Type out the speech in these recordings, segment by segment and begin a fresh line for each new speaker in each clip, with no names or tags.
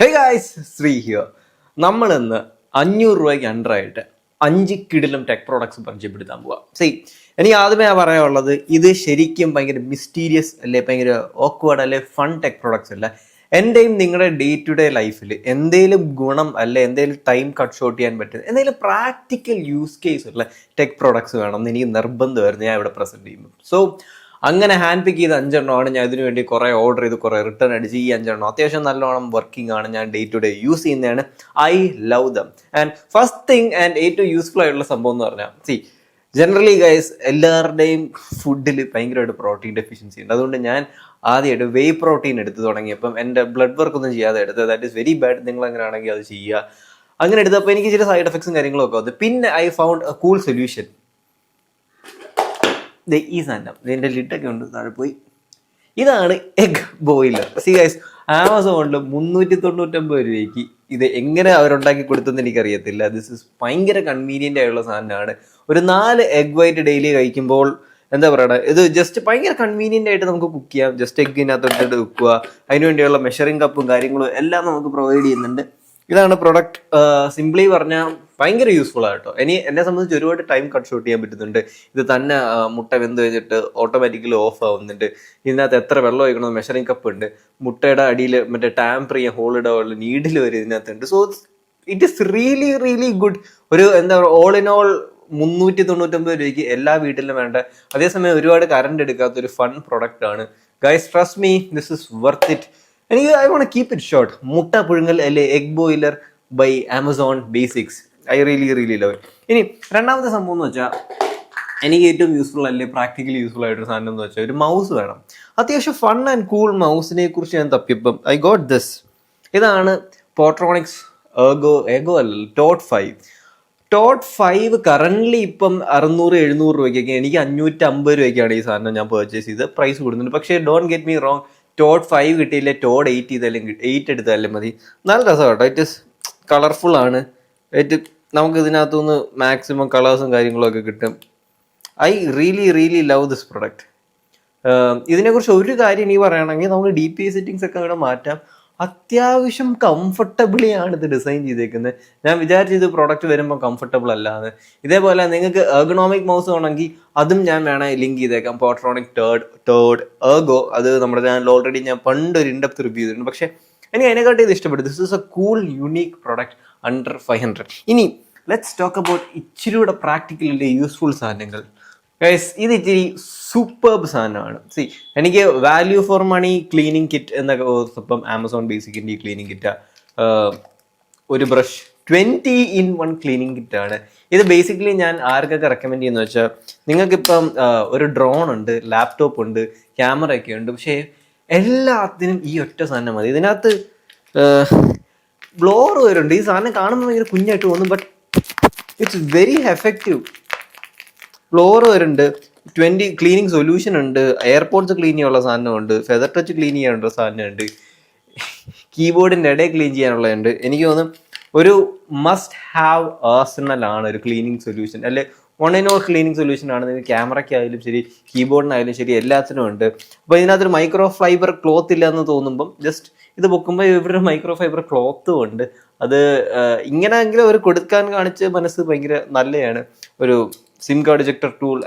Hey guys Shri here നമ്മൾ ഇന്ന് അഞ്ഞൂറ് രൂപയ്ക്ക് അണ്ടറായിട്ട് അഞ്ച് കിടിലും ടെക് പ്രോഡക്ട്സ് പരിചയപ്പെടുത്താൻ പോവാം. സി എനിക്ക് ആദ്യമേ പറയാനുള്ളത് ഇത് ശരിക്കും ഭയങ്കര മിസ്റ്റീരിയസ് അല്ലെ ഭയങ്കര ഓക്വേർഡ് അല്ലെ ഫൺ ടെക് പ്രോഡക്ട്സ് അല്ല. എന്റെയും നിങ്ങളുടെ ഡേ ടു ഡേ ലൈഫിൽ എന്തെങ്കിലും ഗുണം അല്ലെ എന്തെങ്കിലും ടൈം കട്ട് ഷോട്ട് ചെയ്യാൻ പറ്റുന്ന എന്തെങ്കിലും പ്രാക്ടിക്കൽ യൂസ് കേസ് ഉള്ള ടെക് പ്രോഡക്ട്സ് വേണം എന്ന് എനിക്ക് നിർബന്ധമായിരുന്നു ഞാൻ ഇവിടെ പ്രസന്റ് ചെയ്യുമ്പോൾ. സോ അങ്ങനെ ഹാൻഡ് പിക്ക് ചെയ്ത അഞ്ചെണ്ണമാണ് ഞാൻ ഇതിനു വേണ്ടി കുറേ ഓർഡർ ചെയ്ത് കുറേ റിട്ടേൺ അടിച്ച്. ഈ അഞ്ചെണ്ണം അത്യാവശ്യം നല്ലോണം വർക്കിംഗ് ആണ് ഞാൻ ഡേ ടു ഡേ യൂസ് ചെയ്യുന്നതാണ്. I love them and first thing and ഏറ്റവും യൂസ്ഫുൾ ആയിട്ടുള്ള സംഭവം എന്ന് പറഞ്ഞാൽ സി ജനറലി ഗൈസ് എല്ലാവരുടെയും ഫുഡിൽ ഭയങ്കരമായിട്ട് പ്രോട്ടീൻ ഡെഫിഷ്യൻസി ഉണ്ട്. അതുകൊണ്ട് ഞാൻ ആദ്യമായിട്ട് വേ പ്രോട്ടീൻ എടുത്തു തുടങ്ങിയപ്പം എന്റെ ബ്ലഡ് വർക്ക് ഒന്നും ചെയ്യാതെ എടുത്തത്. ദാറ്റ് ഇസ് വെരി ബാഡ് നിങ്ങൾ അങ്ങനെ ആണെങ്കിൽ അത് ചെയ്യുക. അങ്ങനെ എടുത്തപ്പോൾ എനിക്ക് ചില സൈഡ് എഫക്ട്സും കാര്യങ്ങളൊക്കെ വന്നു. പിന്നെ I found a cool solution ഈ സാധനം. ഇതിന്റെ ലിഡൊക്കെ ഉണ്ട് താഴെ പോയി. ഇതാണ് എഗ് ബോയിലർ. സി ഗൈസ് ആമസോണിൽ മുന്നൂറ്റി തൊണ്ണൂറ്റൊമ്പത് രൂപയ്ക്ക് ഇത് എങ്ങനെ അവരുണ്ടാക്കി കൊടുത്തെന്ന് എനിക്കറിയത്തില്ല. ദിസ് ഇസ് ഭയങ്കര കൺവീനിയന്റ് ആയുള്ള സാധനമാണ്. ഒരു നാല് എഗ് വൈറ്റ് ഡെയിലി കഴിക്കുമ്പോൾ എന്താ പറയുക ഇത് ജസ്റ്റ് ഭയങ്കര കൺവീനിയന്റ് ആയിട്ട് നമുക്ക് കുക്ക് ചെയ്യാം. ജസ്റ്റ് എഗ്ഗിനകത്തോട്ട് വെക്കുക. അതിനുവേണ്ടിയുള്ള മെഷറിംഗ് കപ്പും കാര്യങ്ങളും എല്ലാം നമുക്ക് പ്രൊവൈഡ് ചെയ്യുന്നുണ്ട്. ഇതാണ് പ്രൊഡക്റ്റ് സിംപ്ലി പറഞ്ഞാൽ ഭയങ്കര യൂസ്ഫുൾ ആട്ടോ. ഇനി എന്നെ സംബന്ധിച്ച് ഒരുപാട് ടൈം കട്ട് ഷോട്ട് ചെയ്യാൻ പറ്റുന്നുണ്ട്. ഇത് തന്നെ മുട്ട വെന്ത് കഴിഞ്ഞിട്ട് ഓട്ടോമാറ്റിക്കലി ഓഫ് ആവുന്നുണ്ട്. ഇതിനകത്ത് എത്ര വെള്ളം ഒഴിക്കണം മെഷറിംഗ് കപ്പ് ഉണ്ട്. മുട്ടയുടെ അടിയിൽ മറ്റേ ടാമ്പർ ചെയ്യാൻ ഹോൾ ഇടാനുള്ള നീഡിൽ വരെ ഇതിനകത്തുണ്ട്. So it is really really good ഒരു എന്താ പറയുക ഓൾ ഇൻ ഓൾ മുന്നൂറ്റി തൊണ്ണൂറ്റൊമ്പത് രൂപയ്ക്ക് എല്ലാ വീട്ടിലും വേണ്ട. അതേസമയം ഒരുപാട് കറണ്ട് എടുക്കാത്ത ഒരു ഫൺ പ്രൊഡക്റ്റ് ആണ്. Guys trust me this is worth it എനിക്ക് I won't keep it short മുട്ട പുഴുങ്ങൽ അല്ലെ egg boiler by Amazon basics I really really love ഇനി രണ്ടാമത്തെ സംഭവം എന്ന് വെച്ചാൽ എനിക്ക് ഏറ്റവും യൂസ്ഫുൾ അല്ലെ പ്രാക്ടിക്കലി യൂസ്ഫുൾ ആയിട്ടൊരു സാധനം എന്ന് വെച്ചാൽ ഒരു മൗസ് വേണം. അത്യാവശ്യം ഫൺ ആൻഡ് കൂൾ മൗസിനെ കുറിച്ച് ഞാൻ തപ്പിയപ്പം ഐ ഗോട്ട് ദിസ് ഇതാണ് പോട്രോണിക്സ് ഏഗോ ഏഗോ അല്ല Toad five Toad five currently ഇപ്പം അറുന്നൂറ് എഴുന്നൂറ് രൂപയ്ക്കൊക്കെ എനിക്ക് അഞ്ഞൂറ്റമ്പത് രൂപയ്ക്കാണ് ഈ സാധനം ഞാൻ പർച്ചേസ് ചെയ്ത് പ്രൈസ് കൊടുക്കുന്നുണ്ട് പക്ഷേ don't get me wrong Toad five കിട്ടിയില്ല? ടോഡ് എയ്റ്റ് ചെയ്താലും എയ്റ്റ് എടുത്താലും മതി. നല്ല രസം കേട്ടോ ഇറ്റ് ഇസ് കളർഫുൾ ആണ്. ഇറ്റ് നമുക്ക് ഇതിനകത്തുനിന്ന് മാക്സിമം കളേഴ്സും കാര്യങ്ങളൊക്കെ കിട്ടും. I really really love this product ഇതിനെക്കുറിച്ച് ഒരു കാര്യം ഇനി പറയുകയാണെങ്കിൽ നമുക്ക് ഡി പി സെറ്റിങ്സ് ഒക്കെ ഇവിടെ മാറ്റാം. അത്യാവശ്യം കംഫർട്ടബിളി ആണ് ഇത് ഡിസൈൻ ചെയ്തേക്കുന്നത് ഞാൻ വിചാരിച്ചത് പ്രോഡക്റ്റ് വരുമ്പോൾ കംഫർട്ടബിൾ അല്ലാന്ന്. ഇതേപോലെ നിങ്ങൾക്ക് എർഗണോമിക് മൗസ് വേണമെങ്കിൽ അതും ഞാൻ വേണേൽ ലിങ്ക് ചെയ്തേക്കാം. പോട്രോണിക് ടേർഡ് ടേർഡ് എർഗോ അത് നമ്മുടെ ചാനൽ ഓൾറെഡി ഞാൻ പണ്ട് ഒരു ഇൻഡെപ്ത് റിവ്യൂ ചെയ്തിട്ടുണ്ട്. പക്ഷേ എനിക്ക് അതിനെക്കാട്ടി ഇത് ഇഷ്ടപ്പെട്ടു. This is a cool unique product under five hundred ഇനി ലെറ്റ്സ് ടോക്ക് അബൌട്ട് ഇച്ചിരിയുടെ പ്രാക്ടിക്കലിന്റെ യൂസ്ഫുൾ സാധനങ്ങൾ. ഗൈസ് ഇത് ഇച്ചിരി സൂപ്പർബ് സാധനമാണ്. സി എനിക്ക് value for money cleaning kit എന്നൊക്കെ ഓർത്തപ്പം ആമസോൺ ബേസിക്കിന്റെ ഈ ക്ലീനിങ് കിറ്റ് ഒരു brush twenty in one cleaning കിറ്റാണ് ഇത് ബേസിക്കലി ഞാൻ ആർക്കൊക്കെ റെക്കമെൻഡ് ചെയ്യുന്ന വെച്ചാൽ നിങ്ങൾക്കിപ്പം ഒരു ഡ്രോൺ ഉണ്ട് ലാപ്ടോപ്പ് ഉണ്ട് ക്യാമറ ഒക്കെ ഉണ്ട്. പക്ഷേ എല്ലാത്തിനും ഈ ഒറ്റ സാധനം മതി. ഇതിനകത്ത് ബ്ലോർ വരുന്നുണ്ട് ഈ സാധനം കാണുമ്പോൾ ഭയങ്കര കുഞ്ഞായിട്ട് തോന്നും but it's very effective floor വരുന്നുണ്ട്. ട്വന്റി ക്ലീനിങ് സൊല്യൂഷൻ ഉണ്ട്. എയർപോർട്ട്സ് ക്ലീൻ ചെയ്യാനുള്ള സാധനമുണ്ട്. ഫെദർ ടച്ച് ക്ലീൻ ചെയ്യാനുള്ള സാധനമുണ്ട്. കീബോർഡിന്റെ ഇടയിൽ ക്ലീൻ ചെയ്യാനുള്ളതുണ്ട്. എനിക്ക് തോന്നുന്നു ഒരു മസ്റ്റ് ഹാവ് ആസണൽ ആണ് ഒരു ക്ലീനിങ് സൊല്യൂഷൻ അല്ലെ one and all cleaning solution ആണ്. ക്യാമറയ്ക്കായാലും ശരി കീബോർഡിനായാലും ശരി എല്ലാത്തിനും ഉണ്ട്. അപ്പോൾ ഇതിനകത്തൊരു മൈക്രോ ഫൈബർ ക്ലോത്ത് ഇല്ല എന്ന് തോന്നുമ്പം ജസ്റ്റ് ഇത് പൊക്കുമ്പോൾ ഇവിടെ മൈക്രോ ഫൈബർ ക്ലോത്തും ഉണ്ട്. അത് ഇങ്ങനെയെങ്കിലും അവർ കൊടുക്കാൻ കാണിച്ച് മനസ്സ് ഭയങ്കര നല്ലതാണ് ഒരു സിം കാർഡ് ജെക്ടർ ടൂൾ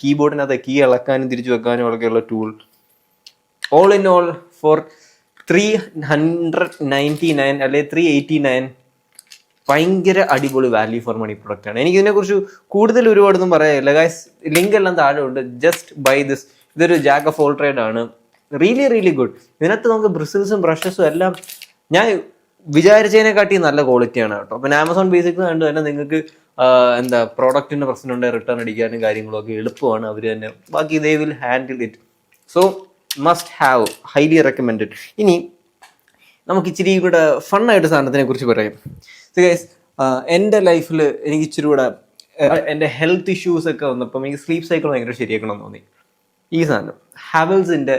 കീബോർഡിനകത്ത് കീ ഇളക്കാനും തിരിച്ചു വെക്കാനും ഒക്കെയുള്ള tool all in all four three hundred ninety nine അല്ലെ ത്രീ എയ്റ്റി നയൻ ഭയങ്കര അടിപൊളി വാല്യൂ ഫോർ മണി പ്രൊഡക്റ്റ് ആണ്. എനിക്ക് ഇതിനെക്കുറിച്ച് കൂടുതൽ ഒരുപാടൊന്നും പറയാനില്ല. ഗൈസ് ലിങ്ക് എല്ലാം താഴെ ഉണ്ട് ജസ്റ്റ് ബൈ ദിസ് ഇതൊരു ജാക്ക് ഓഫ് ഓൾ ട്രേഡ് ആണ്. റിയലി റിയലി ഗുഡ് ഇതിനകത്ത് നമുക്ക് ബ്രിസിൽസും ബ്രഷസും എല്ലാം ഞാൻ വിചാരിച്ചതിനെക്കാട്ടി നല്ല ക്വാളിറ്റിയാണ് കേട്ടോ. പിന്നെ ആമസോൺ ബേസിക്സ് കണ്ട് തന്നെ നിങ്ങൾക്ക് എന്താ പ്രോഡക്റ്റിന്റെ പ്രശ്നമുണ്ട് റിട്ടേൺ അടിക്കാനും കാര്യങ്ങളൊക്കെ എളുപ്പമാണ്. അവർ തന്നെ ബാക്കി they will handle it so must have highly recommended ഇനി നമുക്ക് ഇച്ചിരി കൂടെ ഫണ്ണായിട്ട് സാധനത്തിനെ കുറിച്ച് പറയാം. എന്റെ ലൈഫിൽ എനിക്ക് ഇച്ചിരി കൂടെ എന്റെ ഹെൽത്ത് ഇഷ്യൂസ് ഒക്കെ വന്നപ്പം എനിക്ക് സ്ലീപ്പ് സൈക്കിൾ ഭയങ്കര ശരിയാക്കണം എന്ന് തോന്നി. ഈ സാധനം. ഹാവൽസിന്റെ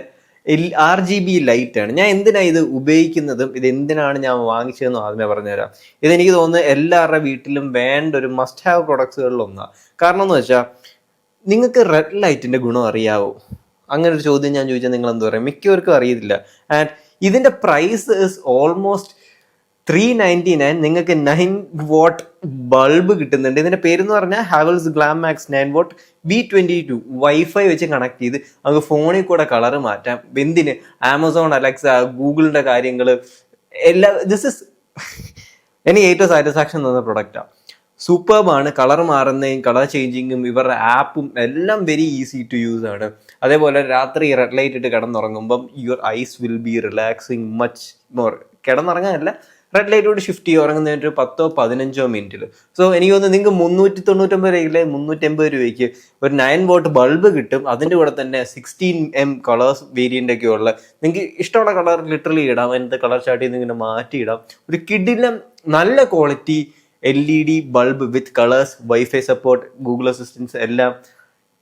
ആർ ജി ബി ലൈറ്റ് ആണ്. ഞാൻ എന്തിനാണ് ഇത് ഉപയോഗിക്കുന്നതും ഇത് എന്തിനാണ് ഞാൻ വാങ്ങിച്ചതെന്നും ആദ്യമേ പറഞ്ഞുതരാം. ഇതെനിക്ക് തോന്നുന്നത് എല്ലാവരുടെ വീട്ടിലും വേണ്ട ഒരു മസ്റ്റ് ഹാവ് പ്രൊഡക്ട്സുകളിൽ ഒന്നാണ് കാരണം എന്ന് വെച്ചാൽ നിങ്ങൾക്ക് റെഡ് ലൈറ്റിന്റെ ഗുണം അറിയാവോ? അങ്ങനെ ഒരു ചോദ്യം ഞാൻ ചോദിച്ചാൽ നിങ്ങൾ എന്താ പറയുക മിക്കവർക്കും അറിയത്തില്ല. ആൻഡ് ഇതിന്റെ price is almost three ninety nine നിങ്ങൾക്ക് നയൻ വോട്ട് ബൾബ് കിട്ടുന്നുണ്ട്. ഇതിന്റെ പേരെന്ന് പറഞ്ഞാൽ Havells glam max nine watt V twenty two wifi വെച്ച് കണക്ട് ചെയ്ത് നമുക്ക് ഫോണിൽ കൂടെ കളർ മാറ്റാം. എന്തിന്? ആമസോൺ അലക്സ ഗൂഗിളിന്റെ കാര്യങ്ങൾ എല്ലാ ദിസ് ഇസ് എനിക്ക് ഏറ്റവും സാറ്റിസ്ഫാക്ഷൻ തന്ന പ്രൊഡക്റ്റാണ് സൂപ്പർബാണ് കളർ മാറുന്നതും കളർ ചേഞ്ചിങ്ങും ഇവരുടെ ആപ്പും എല്ലാം വെരി ഈസി ടു യൂസ് ആണ്. അതേപോലെ രാത്രി റെഡ് ലൈറ്റ് ഇട്ട് കിടന്നുറങ്ങുമ്പം your eyes will be relaxing much more കിടന്നുറങ്ങാനല്ല red ലൈറ്റോട് ഷിഫ്റ്റ് ചെയ്യും ഉറങ്ങുന്നതിന് ഒരു പത്തോ പതിനഞ്ചോ മിനിറ്റിൽ സോ എനിക്ക് തോന്നുന്നു നിങ്ങൾക്ക് മുന്നൂറ്റി തൊണ്ണൂറ്റൊമ്പത് രൂപയിലെ മുന്നൂറ്റമ്പത് രൂപയ്ക്ക് ഒരു നയൻ വോട്ട് ബൾബ് കിട്ടും. അതിന്റെ കൂടെ തന്നെ സിക്സ്റ്റീൻ എം കളേഴ്സ് വേരിയന്റ് ഒക്കെ ഉള്ള നിങ്ങൾക്ക് ഇഷ്ടമുള്ള കളർ ലിറ്ററലി ഇടാം. അതിനകത്ത് കളർ ചാർട്ട് ചെയ്ത് ഇങ്ങനെ മാറ്റിയിടാം ഒരു കിഡിലും നല്ല quality L E D bulb with colours wifi support Google assistance എല്ലാം.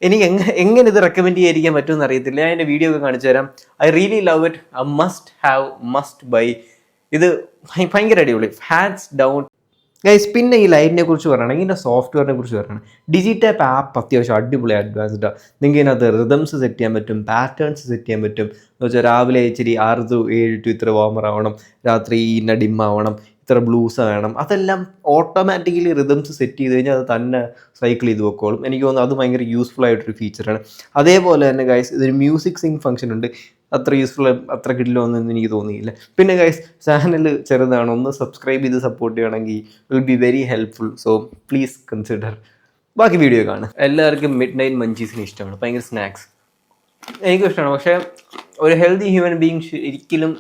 എനിക്ക് എങ്ങനെ എങ്ങനെ ഇത് റെക്കമെൻഡ് ചെയ്യാതിരിക്കാൻ പറ്റുമെന്ന് അറിയത്തില്ല. ഞാൻ എന്റെ വീഡിയോ ഒക്കെ കാണിച്ചു തരാം. I really love it I must have must buy ഇത് ഭയങ്കര അടിപൊളി. ഹാൻഡ്സ് ഡൗൺ ഗൈസ് പിന്നെ ഈ ലൈറ്റിനെ കുറിച്ച് പറയുകയാണെങ്കിൽ ഇതിന്റെ സോഫ്റ്റ്വെയറിനെ കുറിച്ച് പറയുകയാണ് ഡിജിറ്റാപ്പ് ആപ്പ് അത്യാവശ്യം അടിപൊളി അഡ്വാൻസ്ഡാണ് നിങ്ങൾക്ക് ഇതിനകത്ത് റിതംസ് സെറ്റ് ചെയ്യാൻ പറ്റും പാറ്റേൺസ് സെറ്റ് ചെയ്യാൻ പറ്റും. എന്ന് വെച്ചാൽ രാവിലെ ഇച്ചിരി ആറ് ഏഴ് ടു ഇത്ര വാമർ ആവണം രാത്രി ഇന്ന ഡിം ആവണം ഇത്ര ബ്ലൂസ് വേണം. അതെല്ലാം ഓട്ടോമാറ്റിക്കലി റിതംസ് സെറ്റ് ചെയ്ത് കഴിഞ്ഞാൽ അത് തന്നെ സൈക്കിൾ ചെയ്ത് വെക്കോളും. എനിക്ക് തോന്നുന്നു അത് ഭയങ്കര യൂസ്ഫുൾ ആയിട്ടൊരു ഫീച്ചറാണ് അതേപോലെ തന്നെ ഗൈസ് ഇതൊരു മ്യൂസിക് സിങ് ഫംഗ്ഷൻ ഉണ്ട്. അത്ര യൂസ്ഫുൾ അത്ര കിട്ടില്ലെന്നൊന്നും എനിക്ക് തോന്നിയില്ല. പിന്നെ ഗൈസ് ചാനൽ ചെറുതാണ് ഒന്ന് സബ്സ്ക്രൈബ് ചെയ്ത് സപ്പോർട്ട് ചെയ്യണമെങ്കിൽ will be very helpful so please consider ബാക്കി വീഡിയോ കാണാം. എല്ലാവർക്കും മിഡ് നൈറ്റ് മഞ്ചീസിന് ഇഷ്ടമാണ് ഭയങ്കര സ്നാക്സ് എനിക്കും ഇഷ്ടമാണ് പക്ഷേ ഒരു ഹെൽത്തി ഹ്യൂമൻ ബീങ് ഒരിക്കലും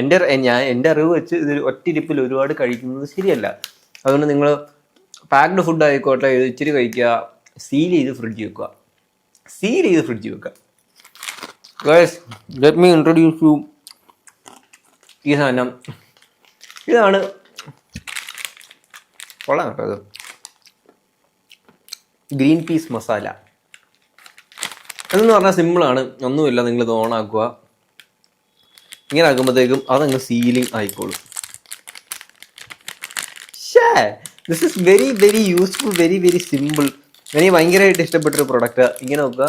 എന്റെ ഞാൻ എന്റെ അറിവ് വെച്ച് ഇത് ഒറ്റിരിപ്പിൽ ഒരുപാട് കഴിക്കുന്നത് ശരിയല്ല. അതുകൊണ്ട് നിങ്ങൾ പാക്ഡ് ഫുഡ് ആയിക്കോട്ടെ ഇത് ഇച്ചിരി കഴിക്കുക സീൽ ചെയ്ത് ഫ്രിഡ്ജ് വെക്കുക. സീൽ ചെയ്ത് ഫ്രിഡ്ജ് വെക്കുക. Guys let me introduce you ഈ സാധനം. ഇതാണ്. കൊള്ളാം കേട്ടോ ഗ്രീൻ പീസ് മസാല എന്ന് പറഞ്ഞാൽ സിമ്പിളാണ് ഒന്നുമില്ല നിങ്ങൾ ഇത് ഓണാക്കുക ഇങ്ങനെ ആക്കുമ്പോഴത്തേക്കും അതങ്ങ് സീലിംഗ് ആയിക്കോളും. ഷേ this is very very useful very very simple എനിക്ക് ഭയങ്കരമായിട്ട് ഇഷ്ടപ്പെട്ടൊരു പ്രൊഡക്റ്റ് ഇങ്ങനെ നോക്കുക.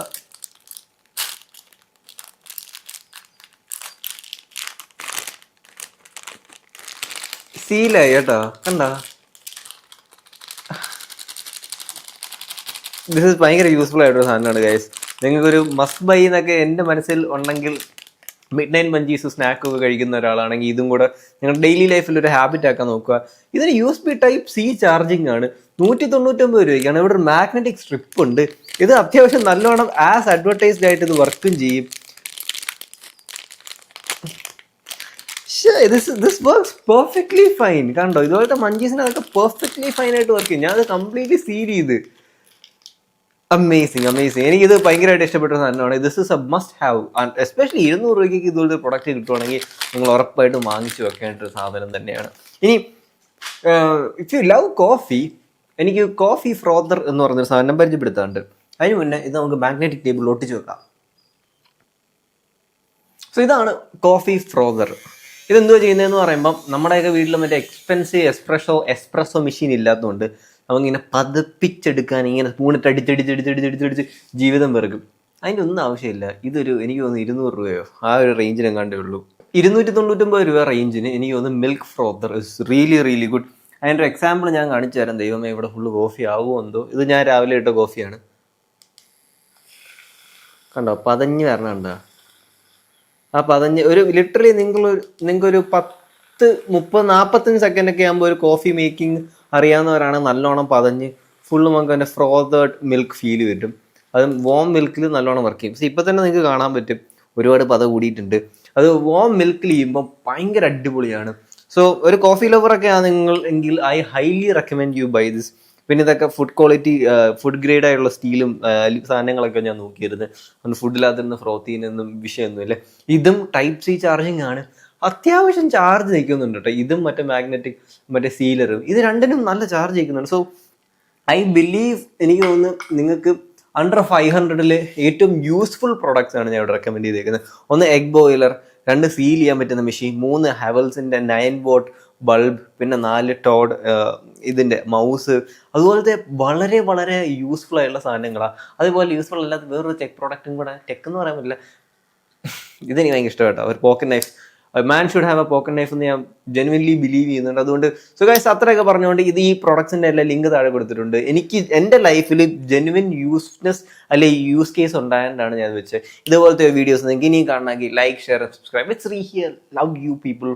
സീലായി കേട്ടോ. കണ്ടോ? ദിസ് ഇസ് ഭയങ്കര യൂസ്ഫുൾ ആയിട്ടൊരു സാധനമാണ് ഗൈസ് നിങ്ങൾക്കൊരു മസ്റ്റ് ബൈ എന്നൊക്കെ എന്റെ മനസ്സിൽ ഉണ്ടെങ്കിൽ മിഡ് നൈറ്റ് മഞ്ചീസ് സ്നാക്ക് ഒക്കെ കഴിക്കുന്ന ഒരാളാണെങ്കിൽ ഇതും കൂടെ നിങ്ങളുടെ ഡെയിലി ലൈഫിൽ ഒരു ഹാബിറ്റ് ആക്കാൻ നോക്കുക. ഇതിന് U S B type C charging ആണ്. നൂറ്റി തൊണ്ണൂറ്റൊമ്പത് രൂപയ്ക്കാണ്. ഇവിടെ ഒരു മാഗ്നറ്റിക് സ്ട്രിപ്പ് ഉണ്ട്. ഇത് അത്യാവശ്യം നല്ലോണം ആസ് അഡ്വർടൈസ്ഡ് ആയിട്ട് ഇത് വർക്കും ചെയ്യും. ദിസ് വർക്ക്സ് പെർഫെക്റ്റ്ലി ഫൈൻ കണ്ടോ? ഇതുപോലത്തെ മഞ്ചീസിന് അതൊക്കെ പെർഫെക്റ്റ്ലി ഫൈൻ ആയിട്ട് വർക്ക് ചെയ്യും. ഞാൻ അത് കംപ്ലീറ്റ്ലി സീൽ ചെയ്ത്. അമേസിങ് അമേസിങ് എനിക്കിത് ഭയങ്കരമായിട്ട് ഇഷ്ടപ്പെട്ട സാധനമാണ്. This is a must have especially ഇരുന്നൂറ് രൂപയ്ക്ക് ഇതുപോലത്തെ പ്രൊഡക്റ്റ് കിട്ടുവാണെങ്കിൽ നിങ്ങൾ ഉറപ്പായിട്ടും വാങ്ങിച്ചു വെക്കേണ്ട ഒരു സാധനം തന്നെയാണ്. ഇനി ഇഫ് യു ലവ് കോഫി എനിക്ക് കോഫി ഫ്രോദർ എന്ന് പറഞ്ഞൊരു സാധനം പരിചയപ്പെടുത്താറുണ്ട് അതിന് മുന്നേ ഇത് നമുക്ക് മാഗ്നറ്റിക് ടേബിളിൽ ഒട്ടിച്ച് വെക്കാം. സോ ഇതാണ് കോഫി ഫ്രോസർ ഇതെന്തുവാ ചെയ്യുന്നതെന്ന് പറയുമ്പം നമ്മുടെയൊക്കെ വീട്ടിൽ മറ്റേ എക്സ്പെൻസീവ് എക്സ്പ്രഷോ എക്സ്പ്രസോ മെഷീൻ ഇല്ലാത്തതുകൊണ്ട് നമുക്കിങ്ങനെ പതപ്പിച്ചെടുക്കാൻ ഇങ്ങനെ സ്പൂണിട്ട് അടിച്ചടിച്ചടിച്ചടിച്ചടിച്ചടിച്ച് ജീവിതം വെറുക്കും. അതിന്റെ ഒന്നും ആവശ്യമില്ല. ഇതൊരു എനിക്ക് തോന്നുന്നു ഇരുന്നൂറ് രൂപയോ? ആ ഒരു റേഞ്ചിനെങ്ങാണ്ടേ ഉള്ളൂ. ഇരുന്നൂറ്റി തൊണ്ണൂറ്റൊമ്പത് രൂപ റേഞ്ചിന് എനിക്ക് തോന്നുന്നു milk frother is really really good അതിന്റെ ഒരു എക്സാമ്പിൾ ഞാൻ കാണിച്ചു തരാം. ദൈവമേ ഇവിടെ ഫുള്ള് കോഫി ആവുമോ എന്തോ? ഇത് ഞാൻ രാവിലെ ഇട്ട കോഫിയാണ് കണ്ടോ? പതഞ്ഞ് വരണം കണ്ടോ? ആ പതഞ്ഞ് ഒരു ലിറ്ററലി നിങ്ങൾ നിങ്ങൾക്കൊരു പത്ത് മുപ്പത് നാൽപ്പത്തഞ്ച് സെക്കൻഡ് ഒക്കെ ആകുമ്പോൾ ഒരു കോഫി മേക്കിംഗ് അറിയാവുന്നവരാണ് നല്ലോണം പതഞ്ഞ് ഫുള്ള് നമുക്ക് അതിന്റെ ഫ്രോതേഡ് മിൽക്ക് ഫീൽ വരും അത് വോം മിൽക്കിൽ നല്ലോണം വർക്ക് ചെയ്യും. ഇപ്പം തന്നെ നിങ്ങൾക്ക് കാണാൻ പറ്റും. ഒരുപാട് പത കൂടിയിട്ടുണ്ട്. അത് വോം മിൽക്കിൽ ചെയ്യുമ്പോൾ ഭയങ്കര അടിപൊളിയാണ്. സോ ഒരു കോഫി ലവറൊക്കെ ആണ് നിങ്ങൾ എങ്കിൽ I highly recommend you buy this പിന്നെ ഇതൊക്കെ ഫുഡ് ക്വാളിറ്റി ഫുഡ് ഗ്രേഡ് ആയുള്ള സ്റ്റീലും സാധനങ്ങളൊക്കെ ഞാൻ നോക്കിയിരുന്നു. അന്ന് ഫുഡിനകത്തുനിന്ന് ഫ്രോത്തീനൊന്നും വിഷയമൊന്നുമില്ല ഇതും ടൈപ്പ് സി ചാർജിങ് ആണ്. അത്യാവശ്യം ചാർജ് നിൽക്കുന്നുണ്ട് കേട്ടോ ഇതും മറ്റേ മാഗ്നറ്റിക് മറ്റേ സീലറും ഇത് രണ്ടിനും നല്ല ചാർജ് നിൽക്കുന്നുണ്ട്. സോ ഐ ബിലീവ് എനിക്ക് തോന്നുന്നു നിങ്ങൾക്ക് അണ്ടർ ഫൈവ് ഹൺഡ്രഡിൽ ഏറ്റവും യൂസ്ഫുൾ പ്രൊഡക്ട്സ് ആണ് ഞാൻ ഇവിടെ റെക്കമെൻഡ് ചെയ്തേക്കുന്നത് ഒന്ന് എഗ് ബോയിലർ രണ്ട് സീൽ ചെയ്യാൻ പറ്റുന്ന മെഷീൻ മൂന്ന് ഹെവൽസിന്റെ നയൻ വോട്ട് ബൾബ് പിന്നെ നാല് ടോഡ് ഇതിന്റെ മൗസ് അതുപോലത്തെ വളരെ വളരെ യൂസ്ഫുൾ ആയിട്ടുള്ള സാധനങ്ങളാണ് അതുപോലെ യൂസ്ഫുൾ അല്ലാത്ത വേറൊരു ടെക് പ്രോഡക്റ്റും കൂടെ. ടെക് എന്ന് പറയാൻ പറ്റില്ല. ഇതെനിക്ക് ഭയങ്കര ഇഷ്ടമായിട്ടോ ഒരു pocket knife man should have a pocket knife എന്ന് ഞാൻ ജെനുവൻലി ബിലീവ് ചെയ്യുന്നുണ്ട്. അതുകൊണ്ട് സോ ഗൈസ് അത്രയൊക്കെ പറഞ്ഞുകൊണ്ട് ഇത് ഈ പ്രൊഡക്ട്സിന്റെ എല്ലാം ലിങ്ക് താഴെ കൊടുത്തിട്ടുണ്ട്. എനിക്ക് എന്റെ ലൈഫിൽ ജെനുവിൻ യൂസ്നെസ് അല്ലെ യൂസ് കേസ് ഉണ്ടായതുകൊണ്ടാണ് ഞാൻ വെച്ചത്. ഇതുപോലത്തെ വീഡിയോസ് നിങ്ങൾക്ക് ഇനിയും കാണണമെങ്കിൽ like share subscribe it's re here love you people